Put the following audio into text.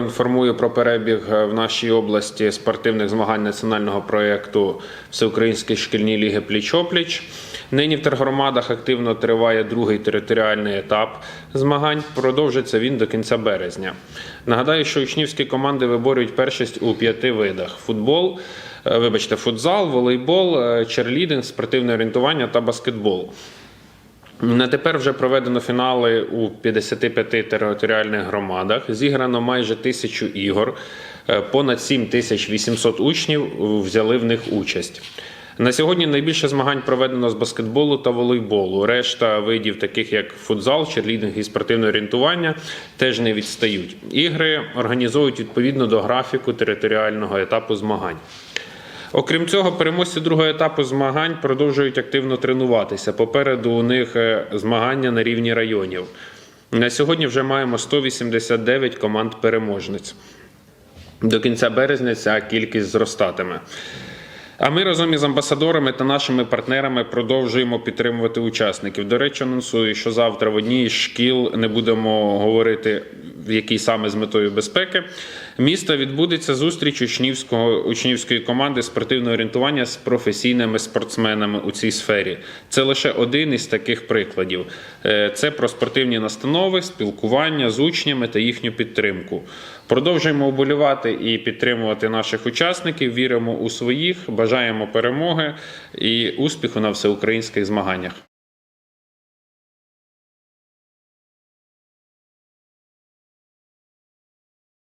Інформую про перебіг е, в нашій області спортивних змагань національного проєкту Всеукраїнської шкільні ліги Пліч-опліч. Нині в тергромадах активно триває другий територіальний етап змагань. Продовжиться він до кінця березня. Нагадаю, що учнівські команди виборюють першість у п'яти видах: футбол, е, вибачте, футзал, волейбол, е, черлідинг, спортивне орієнтування та баскетбол. На тепер вже проведено фінали у 55 територіальних громадах. Зіграно майже тисячу ігор. Е, Понад 7800 учнів взяли в них участь. На сьогодні найбільше змагань проведено з баскетболу та волейболу. Решта видів, таких як футзал, черлідинг і спортивне орієнтування, теж не відстають. Ігри організовують відповідно до графіку територіального етапу змагань. Окрім цього, переможці другого етапу змагань продовжують активно тренуватися. Попереду у них е, змагання на рівні районів. На сьогодні вже маємо 189 команд переможниць. До кінця березня ця кількість зростатиме. А ми разом із амбасадорами та нашими партнерами продовжуємо підтримувати учасників. До речі, анонсую, що завтра в одній із шкіл не будемо говорити, в якій саме з метою безпеки. Міста відбудеться зустріч учнівського учнівської команди спортивного орієнтування з професійними спортсменами у цій сфері. Це лише один із таких прикладів. Е, Це про спортивні настанови, спілкування з учнями та їхню підтримку. Продовжуємо вболівати і підтримувати наших учасників. Віримо у своїх, бажаємо перемоги і успіху на всеукраїнських змаганнях.